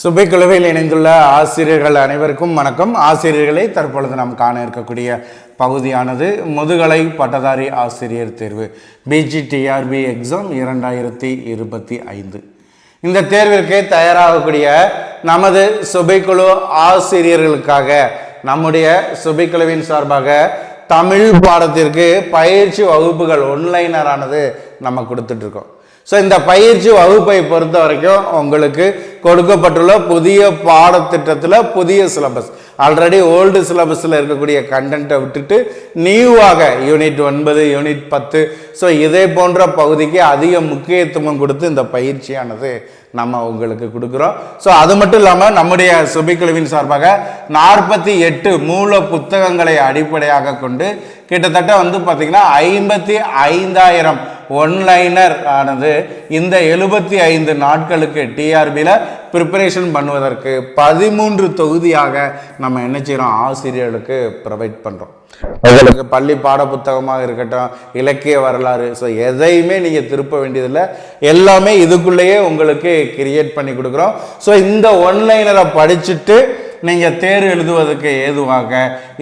சுபைக்குழுவில் இணைந்துள்ள ஆசிரியர்கள் அனைவருக்கும் வணக்கம். ஆசிரியர்களை தற்பொழுது நாம் காண இருக்கக்கூடிய பகுதியானது முதுகலை பட்டதாரி ஆசிரியர் தேர்வு பிஜிடிஆர்பி எக்ஸாம் இரண்டாயிரத்தி இருபத்தி ஐந்து. இந்த தேர்விற்கு தயாராகக்கூடிய நமது சுபைக்குழு ஆசிரியர்களுக்காக நம்முடைய சுபைக்குழுவின் சார்பாக தமிழ் பாடத்திற்கு பயிற்சி வகுப்புகள் ஒன்லைனரானது நம்ம கொடுத்துட்ருக்கோம் ஸோ இந்த பயிற்சி வகுப்பை பொறுத்த வரைக்கும் உங்களுக்கு கொடுக்கப்பட்டுள்ள புதிய பாடத்திட்டத்தில் புதிய சிலபஸ் ஆல்ரெடி ஓல்டு சிலபஸில் இருக்கக்கூடிய கண்டென்ட்டை விட்டுட்டு நியூவாக யூனிட் ஒன்பது யூனிட் பத்து. ஸோ இதே போன்ற பகுதிக்கு அதிக முக்கியத்துவம் கொடுத்து இந்த பயிற்சியானது நம்ம உங்களுக்கு கொடுக்குறோம். ஸோ அது மட்டும் இல்லாமல் நம்முடைய சுபிக்குழுவின் சார்பாக நாற்பத்தி எட்டு மூல புத்தகங்களை அடிப்படையாக கொண்டு கிட்டத்தட்ட வந்து பார்த்திங்கன்னா ஐம்பத்தி ஐந்தாயிரம் ஒன்லைனர் ஆனது இந்த எழுபத்தி ஐந்து நாட்களுக்கு டிஆர்பியில் ப்ரிப்பரேஷன் பண்ணுவதற்கு பதிமூன்று தொகுதியாக நம்ம என்ன செய்கிறோம் ஆசிரியர்களுக்கு ப்ரொவைட் பண்ணுறோம் உங்களுக்கு பள்ளி பாட புத்தகமாக இருக்கட்டும் இலக்கிய வரலாறு ஸோ எதையுமே நீங்கள் திருப்ப வேண்டியதில்லை. எல்லாமே இதுக்குள்ளேயே உங்களுக்கு கிரியேட் பண்ணி கொடுக்குறோம். ஸோ இந்த ஒன்லைனரை படிச்சுட்டு நீங்கள் தேர்வு எழுதுவதற்கு ஏதுவாக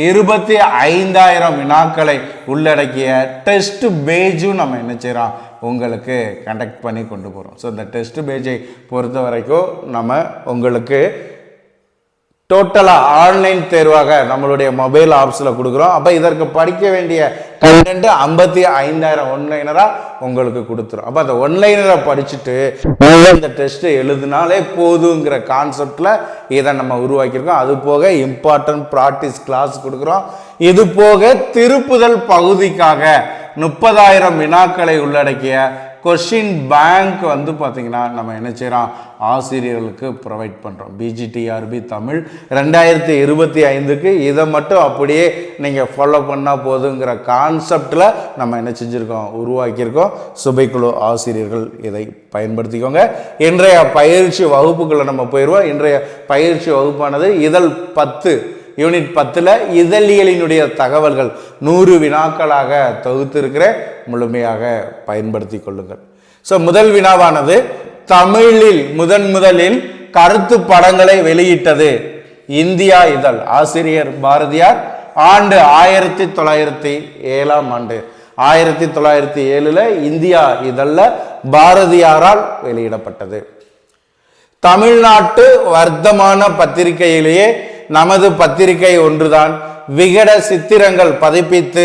இருபத்தி ஐந்தாயிரம் வினாக்களை உள்ளடக்கிய டெஸ்ட் பேஜும் நம்ம என்ன செய்கிறோம் உங்களுக்கு கண்டக்ட் பண்ணி கொண்டு போகிறோம் ஸோ இந்த டெஸ்ட் பேஜை பொறுத்த வரைக்கும் நம்ம உங்களுக்கு டோட்டலாக ஆன்லைன் தேர்வாக நம்மளுடைய மொபைல் ஆப்ஸில் கொடுக்குறோம். அப்போ இதற்கு படிக்க வேண்டிய கண்டென்ட் ஐம்பத்தி ஐந்தாயிரம் ஒன்லைனராக உங்களுக்கு கொடுத்துரும். அப்போ அந்த ஒன்லைனரை படிச்சுட்டு இந்த டெஸ்ட்டு எழுதினாலே போதுங்கிற கான்செப்டில் இதை நம்ம உருவாக்கியிருக்கோம். அது போக இம்பார்ட்டன்ட் ப்ராக்டிஸ் கிளாஸ் கொடுக்குறோம். இது போக திருப்புதல் பகுதிக்காக முப்பதாயிரம் வினாக்களை உள்ளடக்கிய கொஷின் பேங்க் வந்து பார்த்திங்கன்னா நம்ம என்ன செய்கிறோம் ஆசிரியர்களுக்கு ப்ரொவைட் பண்ணுறோம் பிஜிடிஆர்பி தமிழ் ரெண்டாயிரத்தி இருபத்தி ஐந்துக்கு இதை மட்டும் அப்படியே நீங்கள் ஃபாலோ பண்ணால் போதுங்கிற கான்செப்டில் நம்ம என்ன செஞ்சுருக்கோம்? உருவாக்கியிருக்கோம். சுபைக்குழு ஆசிரியர்கள் இதை பயன்படுத்திக்கோங்க. இன்றைய பயிற்சி வகுப்புகளை நம்ம போயிடுவோம் இன்றைய பயிற்சி வகுப்பானது இதழ் பத்து. யூனிட் பத்தில் இதழியலினுடைய தகவல்கள் நூறு வினாக்களாக தொகுத்திருக்கிற முழுமையாக பயன்படுத்தி கொள்ளுங்கள். ஸோ முதல் வினாவானது தமிழில் முதன் முதலில் கருத்து படங்களை வெளியிட்டது. இந்தியா இதழ் ஆசிரியர் பாரதியார் ஆண்டு ஆயிரத்தி தொள்ளாயிரத்தி ஏழாம் ஆண்டு. ஆயிரத்தி தொள்ளாயிரத்தி ஏழில் இந்தியா இதழில் பாரதியாரால் வெளியிடப்பட்டது. தமிழ்நாட்டு வர்த்தமான பத்திரிகையிலேயே நமது பத்திரிகை ஒன்றுதான். விகட சித்திரங்கள் பதிப்பித்து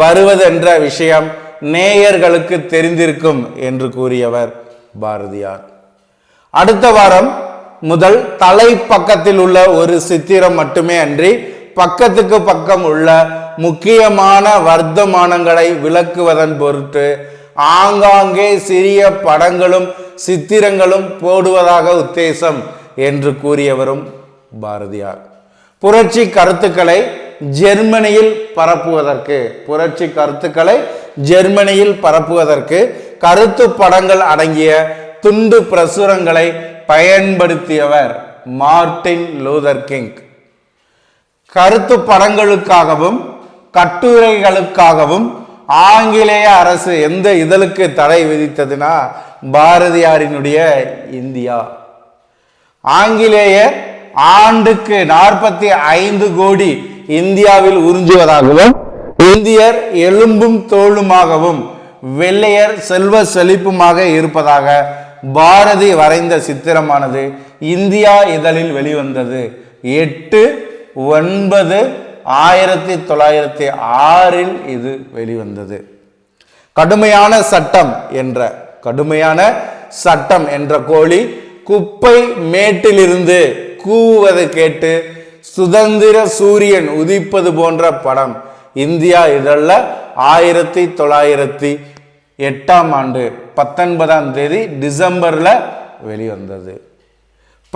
வருவதென்ற விஷயம் நேயர்களுக்கு தெரிந்திருக்கும் என்று கூறியவர் பாரதியார். அடுத்த வாரம் முதல் தலை பக்கத்தில் உள்ள ஒரு சித்திரம் மட்டுமே அன்றி பக்கத்துக்கு பக்கம் உள்ள முக்கியமான வர்த்தமானங்களை விளக்குவதன் பொருட்டு ஆங்காங்கே சிறிய படங்களும் சித்திரங்களும் போடுவதாக உத்தேசம் என்று கூறியவரும் பாரதியார். புரட்சி கருத்துக்களை ஜெர்மனியில் பரப்புவதற்கு புரட்சி கருத்துக்களை ஜெர்மனியில் பரப்புவதற்கு கருத்து படங்கள் அடங்கிய துண்டு பிரசுரங்களை பயன்படுத்தியவர் மார்டின் லூதர் கிங். கருத்து படங்களுக்காகவும் கட்டுரைகளுக்காகவும் ஆங்கிலேய அரசு எந்த இதழுக்கு தடை விதித்ததுன்னா பாரதியாரினுடைய இந்தியா. ஆங்கிலேய ஆண்டுக்கு நாற்பத்தி ஐந்து கோடி இந்தியாவில் உறிஞ்சுவதாகவும் இந்தியர் எலும்பும் தோளுமாகவும் வெள்ளையர் செல்வ செழிப்புமாக இருப்பதாக பாரதி வரைந்த சித்திரமானது இந்தியா இதழில் வெளிவந்தது. எட்டு ஒன்பது ஆயிரத்தி தொள்ளாயிரத்தி ஆறில் இது வெளிவந்தது. கடுமையான சட்டம் என்ற கடுமையான சட்டம் என்ற கோழி குப்பை மேட்டிலிருந்து கூவுவதை கேட்டு சுதந்திர சூரியன் உதிப்பது போன்ற படம். இந்தியா இதழில் ஆயிரத்தி தொள்ளாயிரத்தி எட்டாம் ஆண்டு பத்தொன்பதாம் தேதி டிசம்பரில் வெளிவந்தது.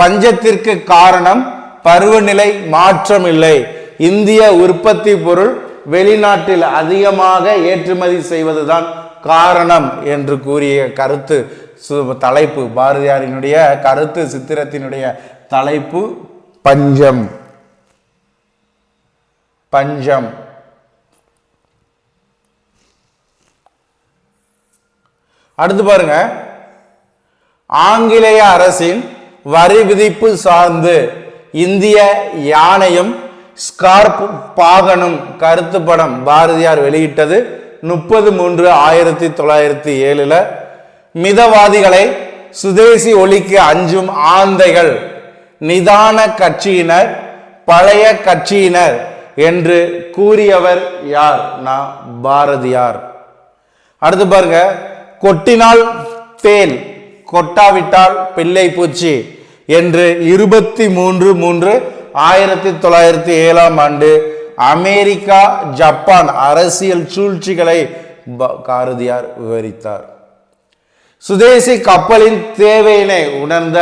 பஞ்சத்திற்கு காரணம் பருவநிலை மாற்றம் இல்லை இந்திய உற்பத்தி பொருள் வெளிநாட்டில் அதிகமாக ஏற்றுமதி செய்வதுதான் காரணம் என்று கூறிய கருத்து. சு- தலைப்பு பாரதியாரினுடைய கருத்து சித்திரத்தினுடைய தலைப்பு பஞ்சம். பஞ்சம். அடுத்து பாருங்க. ஆங்கிலேய அரசின் வரி விதிப்பு சார்ந்து இந்திய யானையும் ஸ்கார்ப் பாகனும் கருத்து படம் பாரதியார் வெளியிட்டது முப்பது மூன்று ஆயிரத்தி தொள்ளாயிரத்தி ஏழுல. மிதவாதிகளை சுதேசி ஒலிக்கு அஞ்சும் ஆந்தைகள். நிதான கட்சியினர் பழைய கட்சியினர் என்று கூறியவர் யார்? நான் பாரதியார். அடுத்து பாருங்க. கொட்டினால் தேல் கொட்டாவிட்டால் பிள்ளை பூச்சி என்று இருபத்தி மூன்று மூன்று ஆயிரத்தி தொள்ளாயிரத்தி ஏழாம் ஆண்டு அமெரிக்கா ஜப்பான் அரசியல் சூழ்ச்சிகளை பாரதியார் விவரித்தார். சுதேசி கப்பலின் தேவையினை உணர்ந்த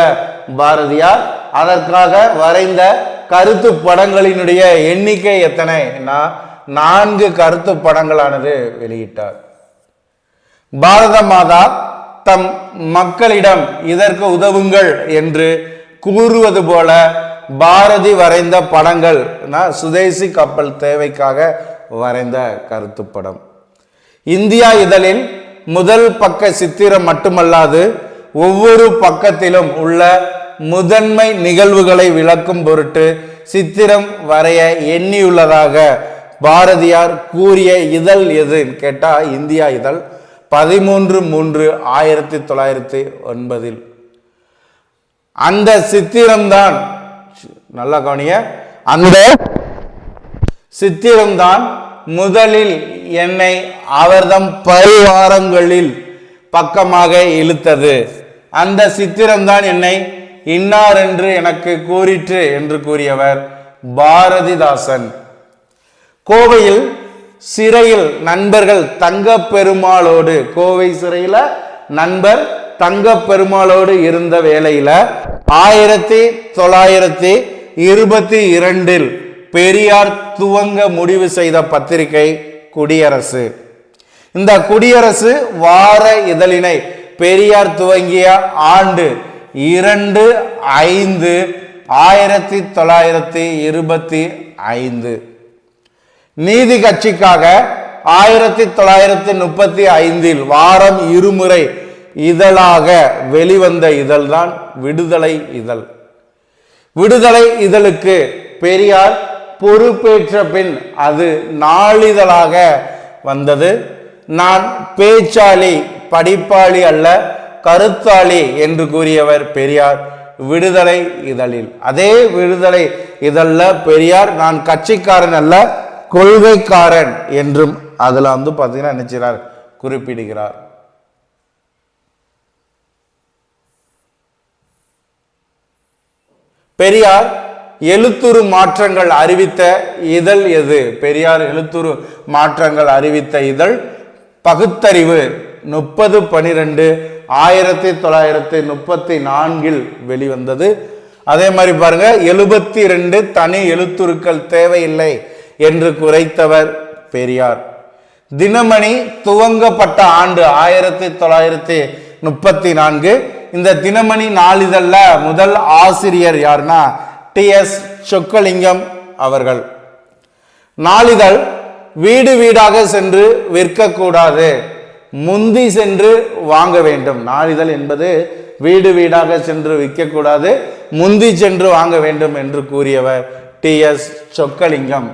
பாரதியார் அதற்காக வரைந்த கருத்து படங்களினுடைய எண்ணிக்கை எத்தனை? நான்கு கருத்து படங்களானது வெளியிட்டார். பாரத மாதா தம் மக்களிடம் இதற்கு உதவுங்கள் என்று கூறுவது போல பாரதி வரைந்த படங்கள் நான் சுதேசி கப்பல் தேவைக்காக வரைந்த கருத்து படம். இந்தியா இதழில் முதல் பக்க சித்திரம் மட்டுமல்லாது ஒவ்வொரு பக்கத்திலும் உள்ள முதன்மை நிகழ்வுகளை விளக்கும் பொருட்டு சித்திரம் வரைய எண்ணியுள்ளதாக பாரதியார் கூறிய இதழ் எதுன்னு கேட்டா இந்தியா இதழ். பதிமூன்று மூன்று ஆயிரத்தி தொள்ளாயிரத்தி ஒன்பதில். அந்த சித்திரம்தான் நல்லா கவனிய அந்த சித்திரம்தான் முதலில் என்னை அவர்தம் பரிவாரங்களில் பக்கமாக இழுத்தது. அந்த சித்திரம்தான் என்னை இன்னார் என்று எனக்கு கூறிற்று என்று கூறியவர் பாரதிதாசன். கோவையில் சிறையில் நண்பர்கள் தங்க பெருமாளோடு கோவை சிறையில நண்பர் தங்க பெருமாளோடு இருந்த வேளையில ஆயிரத்தி தொள்ளாயிரத்தி இருபத்தி இரண்டில் பெரியார் துவங்க முடிவு செய்த பத்திரிகை குடியரசு. இந்த குடியரசு வார இதழினை பெரியார் துவங்கிய ஆண்டு இரண்டு ஐந்து ஆயிரத்தி தொள்ளாயிரத்தி இருபத்தி ஐந்து. நீதி கட்சிக்காக ஆயிரத்தி தொள்ளாயிரத்தி முப்பத்தி ஐந்தில் வாரம் இருமுறை இதழாக வெளிவந்த இதழ்தான் விடுதலை இதழ். விடுதலை இதழுக்கு பெரியார் பொறுப்பேற்ற பின் அது நாளிதழாக வந்தது. நான் பேச்சாளி படிப்பாளி அல்ல கருத்தாளி என்று கூறியவர் பெரியார். விடுதலை இதழில். அதே விடுதலை இதழில் பெரியார் நான் கட்சிக்காரன் அல்ல கொள்கைக்காரன் என்றும் அதில் வந்து பார்த்தீங்கன்னா நினைச்சார் குறிப்பிடுகிறார். பெரியார் எழுத்துரு மாற்றங்கள் அறிவித்த இதழ் எது? பெரியார் எழுத்துரு மாற்றங்கள் அறிவித்த இதழ். பகுத்தறிவு முப்பது பனிரெண்டு ஆயிரத்தி தொள்ளாயிரத்தி முப்பத்தி நான்கில் வெளிவந்தது. அதே மாதிரி பாருங்க எழுபத்தி ரெண்டு தனி எழுத்துருக்கள் தேவையில்லை என்று குறைத்தவர் பெரியார். தினமணி துவங்கப்பட்ட ஆண்டு ஆயிரத்தி தொள்ளாயிரத்தி முப்பத்தி நான்கு. இந்த தினமணி நாளிதழில் முதல் ஆசிரியர் யாருன்னா டி. எஸ். சொக்கலிங்கம் அவர்கள். நாளிதழ் வீடு வீடாக சென்று விற்கக்கூடாது. முந்தி சென்று வாங்க வேண்டும். நாளிதழ் என்பது வீடு வீடாக சென்று விற்கக்கூடாது முந்தி சென்று வாங்க வேண்டும் என்று கூறியவர் டி. எஸ். சொக்கலிங்கம்.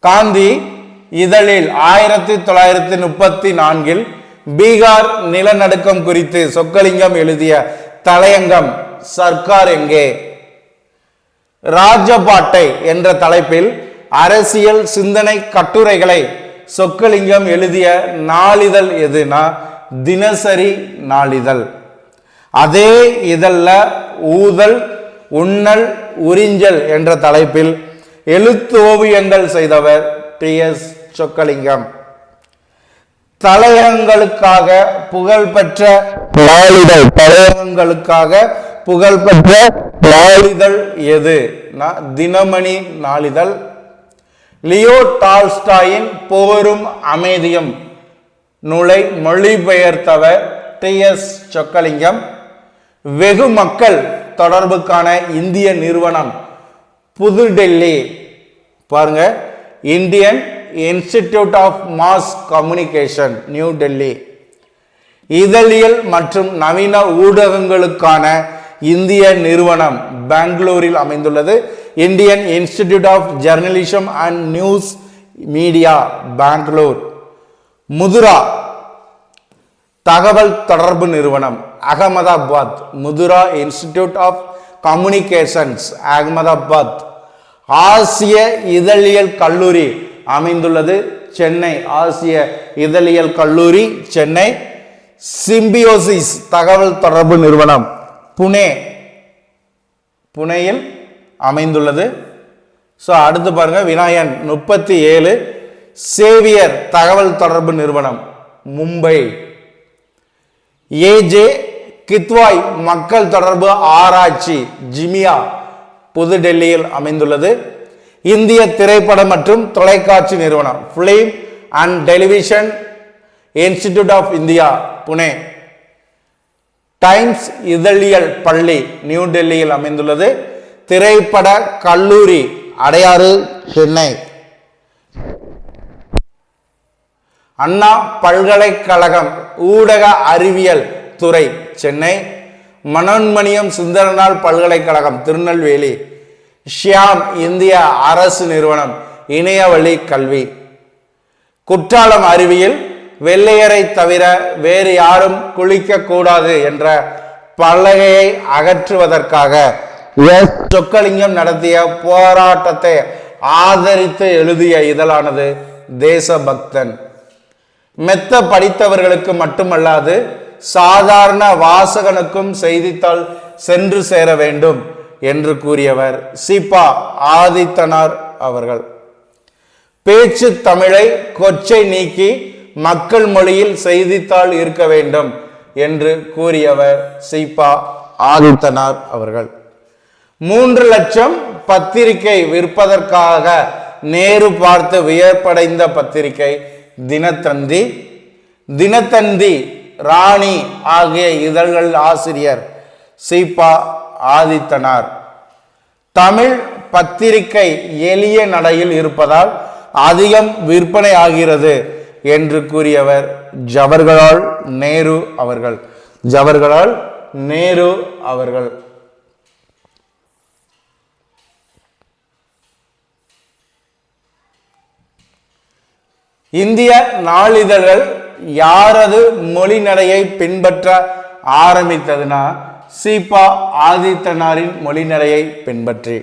காந்தி இதழில் ஆயிரத்தி தொள்ளாயிரத்தி முப்பத்தி நான்கில் பீகார் நிலநடுக்கம் குறித்து சொக்கலிங்கம் எழுதிய தலையங்கம் சர்க்கார் எங்கே? ராஜபாட்டை என்ற தலைப்பில் அரசியல் சிந்தனை கட்டுரைகளை சொக்கலிங்கம் எழுதிய நாளிதழ் எதுனா? தினசரி நாளிதழ். அதே இதழில் ஊதல் உண்ணல் உறிஞ்சல் என்ற தலைப்பில் எழுத்து ஓவியங்கள் செய்தவர் டி. எஸ். சொக்கலிங்கம். தலையங்களுக்காக புகழ்பெற்ற நாளிதழ் தலையங்களுக்காக புகழ்பெற்ற நாளிதழ் எது? தினமணி நாளிதழ். லியோ டால்ஸ்டாயின் போரும் அமைதியும் நூலை மொழிபெயர்த்தவர் டி. எஸ். சொக்கலிங்கம். வெகு மக்கள் தொடர்புக்கான இந்திய நிறுவனம் புதுடெல்லி. பாருங்க. Indian institute of mass communication new Delhi. இதழியல் மற்றும் நவீன ஊடகங்களுக்கான இந்திய நிறுவனம் பெங்களூரில் அமைந்துள்ளது. Indian institute of journalism and news media Bangalore Mudra தகவல் தொடர்பு நிறுவனம் Ahmedabad. Mudra institute of communications Ahmedabad. ஆசிய இதழியல் கல்லூரி அமைந்துள்ளது சென்னை. ஆசிய இதழியல் கல்லூரி சென்னை. சிம்பியோசிஸ் தகவல் தொடர்பு நிறுவனம் புனே. புனேயில் அமைந்துள்ளது. ஸோ அடுத்து பாருங்கள் வினாயன் முப்பத்தி ஏழு சேவியர் தகவல் தொடர்பு நிறுவனம் மும்பை. ஏஜே கித்வாய் மக்கள் தொடர்பு ஆராய்ச்சி ஜிமியா புதுடெல்லியில் அமைந்துள்ளது. இந்திய திரைப்படம் மற்றும் தொலைக்காட்சி நிறுவனம் film and television institute of India Pune. Times இதழியல் பள்ளி நியூ டெல்லியில் அமைந்துள்ளது. திரைப்பட கல்லூரி அடையாறு சென்னை. அண்ணா பல்கலைக்கழகம் ஊடக அறிவியல் துறை சென்னை. மனோன்மணியம் சுந்தரனால் பல்கலைக்கழகம் திருநெல்வேலி. ஷியாம் இந்திய அரசு நிறுவனம் இணையவழி கல்வி. குற்றாலம் அறிவியல் வெள்ளையரை தவிர வேறு யாரும் குளிக்க கூடாது என்ற பலகையை அகற்றுவதற்காக எஸ் சொக்கலிங்கம் நடத்திய போராட்டத்தை ஆதரித்து எழுதிய இதழானது தேசபக்தன். மெத்த படித்தவர்களுக்கு மட்டுமல்லாது சாதாரண வாசகனுக்கும் செய்தித்தாள் சென்று சேர வேண்டும் என்று கூறியவர் சிபா ஆதித்தனார் அவர்கள். பேச்சு தமிழை கொச்சை நீக்கி மக்கள் மொழியில் செய்தித்தாள் இருக்க வேண்டும் என்று கூறியவர் சீப்பா ஆதித்தனார் அவர்கள். மூன்று லட்சம் பத்திரிகை விற்பதற்காக நேரு பார்த்து வியப்படைந்த பத்திரிகை தினத்தந்தி. தினத்தந்தி ராணி ஆகிய இதழ்கள் ஆசிரியர் சீபா ஆதித்தனார். தமிழ் பத்திரிகை எளிய நடையில் இருப்பதால் அதிகம் விற்பனை ஆகிறது. என்று கூறியவர் ஜவர்களால் நேரு அவர்கள். ஜவர்களால் நேரு அவர்கள். இந்திய நாளிதழ்கள் யாரது மொழி நடையை பின்பற்ற ஆரம்பித்ததுன்னா சீபா ஆதித்தனாரின் மொழி நடையை பின்பற்றி.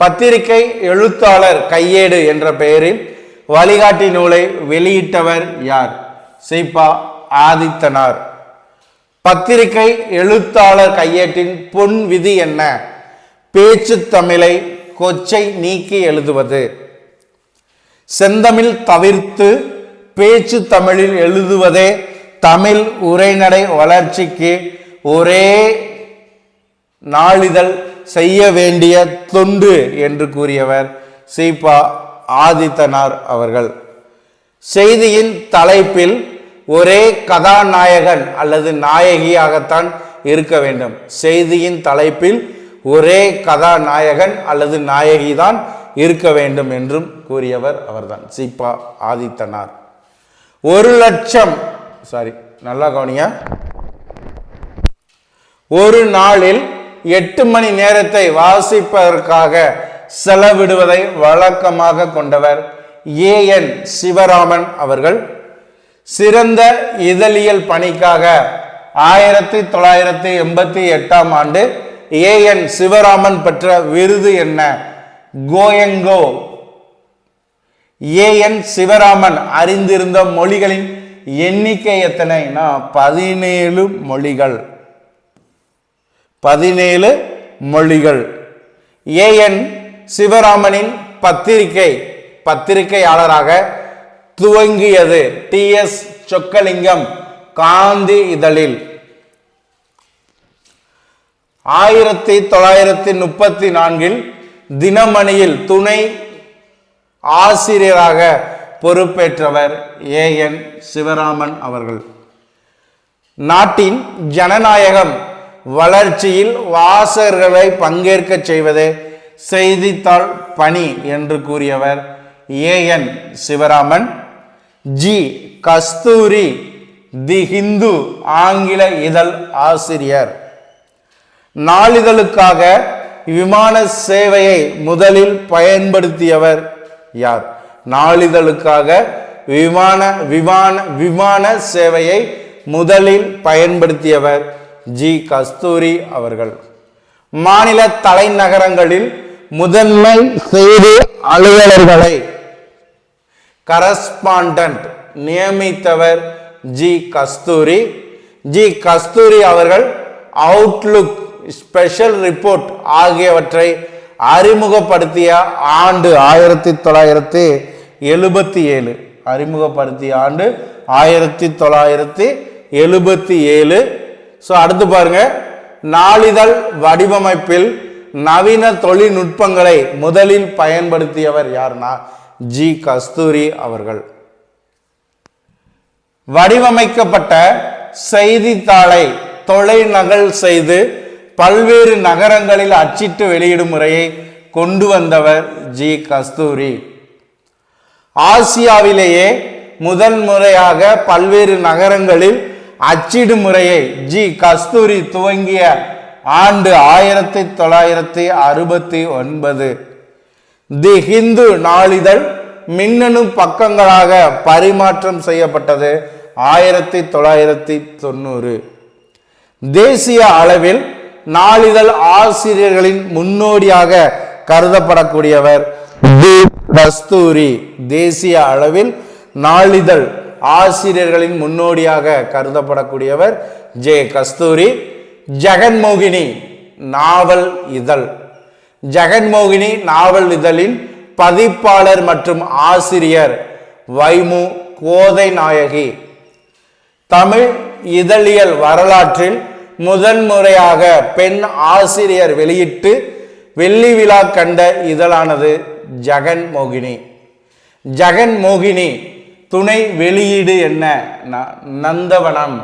பத்திரிகை எழுத்தாளர் கையேடு என்ற பெயரில் வழிகாட்டி நூலை வெளியிட்டவர் யார்? சீபா ஆதித்தனார். பத்திரிகை எழுத்தாளர் கையேட்டின் பொன் விதி என்ன? பேச்சு தமிழை கொச்சை நீக்கி எழுதுவது. செந்தமிழ் தவிர்த்து பேச்சு தமிழில் எழுதுவதே தமிழ் உரைநடை வளர்ச்சிக்கு ஒரே நாளிதழ் செய்ய வேண்டிய தொண்டு என்று கூறியவர் சீபா ஆதித்தனார் அவர்கள். செய்தியின் தலைப்பில் ஒரே கதாநாயகன் அல்லது நாயகியாகத்தான் இருக்க வேண்டும். செய்தியின் தலைப்பில் ஒரே கதாநாயகன் அல்லது நாயகிதான் இருக்க வேண்டும் என்றும் கூறியவர் அவர்தான். சீப்பா ஆதித்தனார். ஒரு லட்சம் சாரி நல்லா கவனிங்க. ஒரு நாளில் எட்டு மணி நேரத்தை வாசிப்பதற்காக செலவிடுவதை வழக்கமாக கொண்டவர் ஏ என் சிவராமன் அவர்கள். சிறந்த இதழியல் பணிக்காக ஆயிரத்தி தொள்ளாயிரத்தி எண்பத்தி எட்டாம் ஆண்டு ஏ என் சிவராமன் பெற்ற விருது என்ன? கோயங்கோ. ஏ என் சிவராமன் அறிந்திருந்த மொழிகளின் எண்ணிக்கை எத்தனைனா பதினேழு மொழிகள். பதினேழு மொழிகள். ஏ என் சிவராமனின் பத்திரிகை பத்திரிகையாளராக துவங்கியது டி. எஸ். சொக்கலிங்கம் காந்தி இதழில். ஆயிரத்தி தொள்ளாயிரத்தி முப்பத்தி நான்கில் தினமணியில் துணை ஆசிரியராக பொறுப்பேற்றவர் ஏ. என். சிவராமன் அவர்கள். நாட்டின் ஜனநாயகம் வளர்ச்சியில் வாசகர்களை பங்கேற்க செய்வதே செய்தித்தாள் பணி என்று கூறியவர் A N Sivaraman G Kasturi the Hindu ஆங்கில இதழ் ஆசிரியர். நாளிதழுக்காக விமான சேவையை முதலில் பயன்படுத்தியவர் யார்? நாளிதழுக்காக விமான விமான விமான சேவையை முதலில் பயன்படுத்தியவர் ஜி கஸ்தூரி அவர்கள். மாநில தலைநகரங்களில் முதன்மை செய்தி அலுவலர்களை. கரஸ்பாண்டன்ட் நியமித்தவர் ஜி. கஸ்தூரி. ஜி. கஸ்தூரி அவர்கள் அவுட்லுக் ஸ்பெஷல் ரிப்போர்ட் ஆகியவற்றை அறிமுகப்படுத்திய ஆண்டு ஆயிரத்தி தொள்ளாயிரத்தி எழுபத்தி ஏழு. அறிமுகப்படுத்திய ஆண்டு ஆயிரத்தி தொள்ளாயிரத்தி எழுபத்தி ஏழு. ஸோ அடுத்து பாருங்க. நாளிதழ் வடிவமைப்பில் நவீன தொழில்நுட்பங்களை முதலில் பயன்படுத்தியவர் யார்னா ஜி. கஸ்தூரி அவர்கள். வடிவமைக்கப்பட்ட செய்தித்தாளை தொலைநகல் செய்து பல்வேறு நகரங்களில் அச்சிட்டு வெளியிடும் முறையை கொண்டு வந்தவர் ஜி. கஸ்தூரி. ஆசியாவிலேயே முதன் முறையாக பல்வேறு நகரங்களில் அச்சிடும் முறையை ஜி. கஸ்தூரி துவங்கிய ஆண்டு ஆயிரத்தி தொள்ளாயிரத்தி அறுபத்தி ஒன்பது. தி ஹிந்து நாளிதழ் மின்னணு பக்கங்களாக பரிமாற்றம் செய்யப்பட்டது ஆயிரத்தி தொள்ளாயிரத்தி தொண்ணூறு. தேசிய அளவில் நாளிதழ் ஆசிரியர்களின் முன்னோடியாக கருதப்படக்கூடியவர் தி கஸ்தூரி. தேசிய அளவில் நாளிதழ் ஆசிரியர்களின் முன்னோடியாக கருதப்படக்கூடியவர் ஜே. கஸ்தூரி. ஜெகன்மோகினி நாவல் இதழ். ஜெகன்மோகினி நாவல் இதழின் பதிப்பாளர் மற்றும் ஆசிரியர் வைமு கோதை நாயகி தமிழ் இதழியல் வரலாற்றில் முதன்முறையாக பெண் ஆசிரியர் வெளியிட்டு வெள்ளி விழா கண்ட இதழானது ஜெகன் மோகினி ஜெகன் மோகினி துணை வெளியீடு என்ன? ந- நந்தவனம்.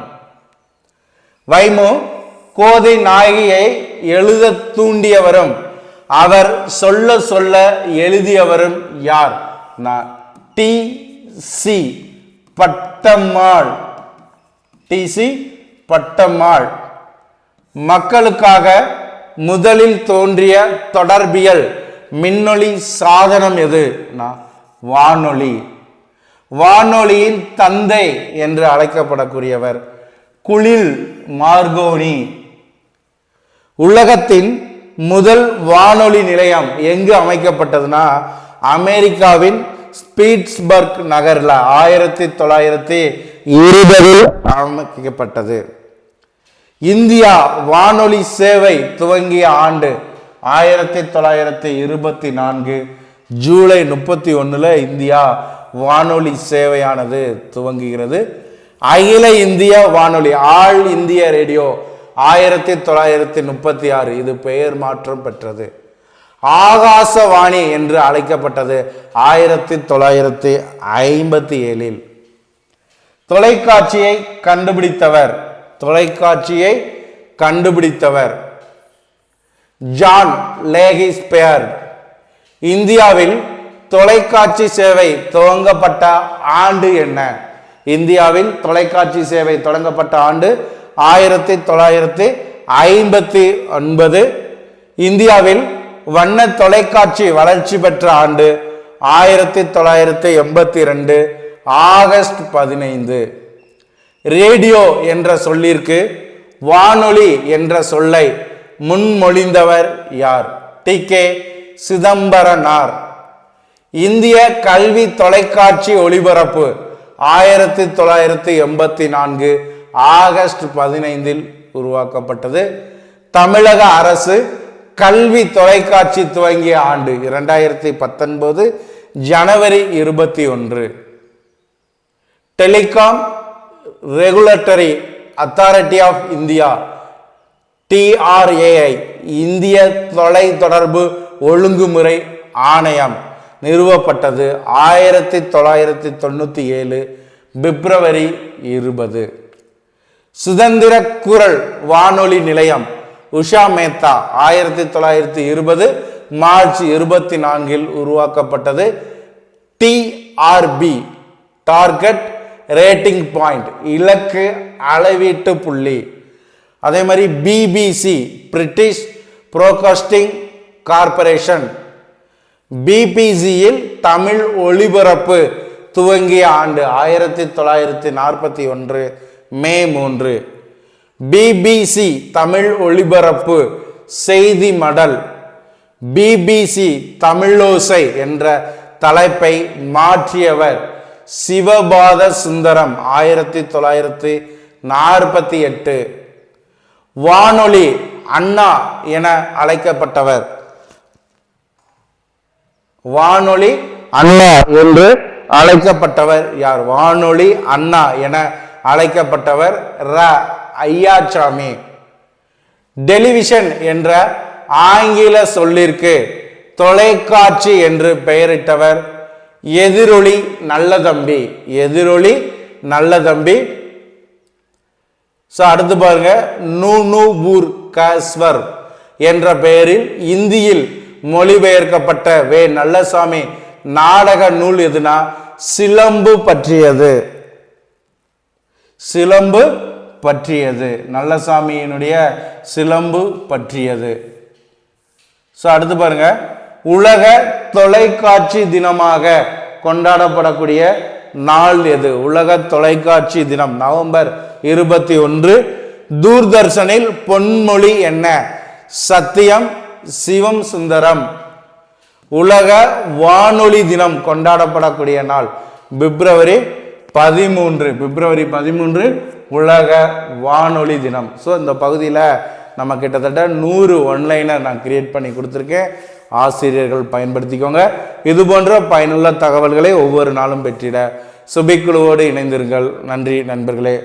வைமு கோதை நாயகியை எழுத தூண்டியவரும் அவர் சொல்ல சொல்ல எழுதியவரும் யார்? நான் D C Pattammal. D C Pattammal. மக்களுக்காக முதலில் தோன்றிய தொடர்பியல் மின்னொளி சாதனம் எது? வானொலி. வானொலியின் தந்தை என்று அழைக்கப்படக்கூடியவர் குளில் மார்கோனி. உலகத்தின் முதல் வானொலி நிலையம் எங்கு அமைக்கப்பட்டதுன்னா அமெரிக்காவின் ஸ்பீட்ஸ்பர்க் நகரில் ஆயிரத்தி தொள்ளாயிரத்தி இருபதில் அமைக்கப்பட்டது. இந்தியா வானொலி சேவை துவங்கிய ஆண்டு ஆயிரத்தி தொள்ளாயிரத்தி இருபத்தி நான்கு ஜூலை முப்பத்தி ஒன்றில் இந்தியா வானொலி சேவையானது துவங்குகிறது. அகில இந்திய வானொலி ஆல் இந்திய ரேடியோ ஆயிரத்தி தொள்ளாயிரத்தி முப்பத்தி ஆறு இது பெயர் மாற்றம் பெற்றது. ஆகாசவாணி என்று அழைக்கப்பட்டது ஆயிரத்தி தொள்ளாயிரத்தி ஐம்பத்தி ஏழில். தொலைக்காட்சியை கண்டுபிடித்தவர் தொலைக்காட்சியை கண்டுபிடித்தவர் ஜான் லேகிஸ்பேர் இந்தியாவில் தொலைக்காட்சி சேவை துவங்கப்பட்ட ஆண்டு என்ன? இந்தியாவில் தொலைக்காட்சி சேவை தொடங்கப்பட்ட ஆண்டு ஆயிரத்தி தொள்ளாயிரத்தி ஐம்பத்தி ஒன்பது இந்தியாவில் வண்ண தொலைக்காட்சி வளர்ச்சி பெற்ற ஆண்டு ஆயிரத்தி தொள்ளாயிரத்தி எண்பத்தி ரெண்டு ஆகஸ்ட் பதினைந்து. ரேடியோ என்ற சொல்லிற்கு வானொலி என்ற சொல்லை முன்மொழிந்தவர் யார்? டி. கே. சிதம்பரனார். இந்திய கல்வி தொலைக்காட்சி ஒளிபரப்பு ஆயிரத்தி தொள்ளாயிரத்தி எண்பத்தி நான்கு ஆகஸ்ட் பதினைந்தில் உருவாக்கப்பட்டது. தமிழக அரசு கல்வி தொலைக்காட்சி துவங்கிய ஆண்டு இரண்டாயிரத்தி பத்தொன்பது ஜனவரி இருபத்தி ஒன்று. Telecom regulatory authority of India TRAI இந்திய தொலைத்தொடர்பு ஒழுங்குமுறை ஆணையம் நிறுவப்பட்டது ஆயிரத்தி தொள்ளாயிரத்தி தொண்ணூற்றி ஏழு பிப்ரவரி இருபது. சுதந்திர குரல் வானொலி நிலையம் உஷா மேத்தா ஆயிரத்தி தொள்ளாயிரத்தி இருபது மார்ச் இருபத்தி நான்கில் உருவாக்கப்பட்டது. டிஆர்பி டார்கெட் ரேட்டிங் பாயிண்ட் இலக்கு அளவீட்டு புள்ளி. அதே மாதிரி பிபிசி பிரிட்டிஷ் புரோகாஸ்டிங் கார்ப்பரேஷன். பிபிசியில் தமிழ் ஒளிபரப்பு துவங்கிய ஆண்டு ஆயிரத்தி தொள்ளாயிரத்தி நாற்பத்தி ஒன்று. மே மூன்று. பிபிசி தமிழ் ஒளிபரப்பு செய்தி மடல். பிபிசி தமிழோசை என்ற தலைப்பை மாற்றியவர் சிவபாத சுந்தரம் ஆயிரத்தி தொள்ளாயிரத்தி நாற்பத்தி எட்டு. வானொலி அண்ணா என அழைக்கப்பட்டவர். வானொலி அண்ணா என்று அழைக்கப்பட்டவர் யார்? வானொலி அண்ணா என அழைக்கப்பட்டவர் ர. ஐயாச்சாமி. டெலிவிஷன் என்ற ஆங்கில சொல்லிற்கு தொலைக்காட்சி என்று பெயரிட்டவர் எதிரொலி நல்ல தம்பி எதிரொலி நல்ல தம்பி ஸோ அடுத்து பாருங்க. நூனூபூர் கஸ்வர் என்ற பெயரில் இந்தியில் மொழிபெயர்க்கப்பட்ட வே. நல்லசாமி. நாடக நூல் எதுனா? சிலம்பு பற்றியது. சிலம்பு பற்றியது. நல்லசாமியினுடைய சிலம்பு பற்றியது. ஸோ அடுத்து பாருங்க. உலக தொலைக்காட்சி தினமாக கொண்டாடப்படக்கூடிய நாள் எது? உலக தொலைக்காட்சி தினம் நவம்பர் இருபத்தி ஒன்று தூர்தர்ஷனில் பொன்மொழி என்ன? சத்தியம் சிவம் சுந்தரம். உலக வானொலி தினம் கொண்டாடப்படக்கூடிய நாள் பிப்ரவரி பதிமூன்று பிப்ரவரி பதிமூன்று உலக வானொலி தினம். ஸோ இந்த பகுதியில் நம்ம கிட்டத்தட்ட நூறு ஒன்லைனர் நான் கிரியேட் பண்ணி கொடுத்துருக்கேன். ஆசிரியர்கள் பயன்படுத்திக்கோங்க. இது போன்ற பயனுள்ள தகவல்களை ஒவ்வொரு நாளும் பெற்றிட. சுபிக்குழுவோடு இணைந்திருங்கள். நன்றி நண்பர்களே.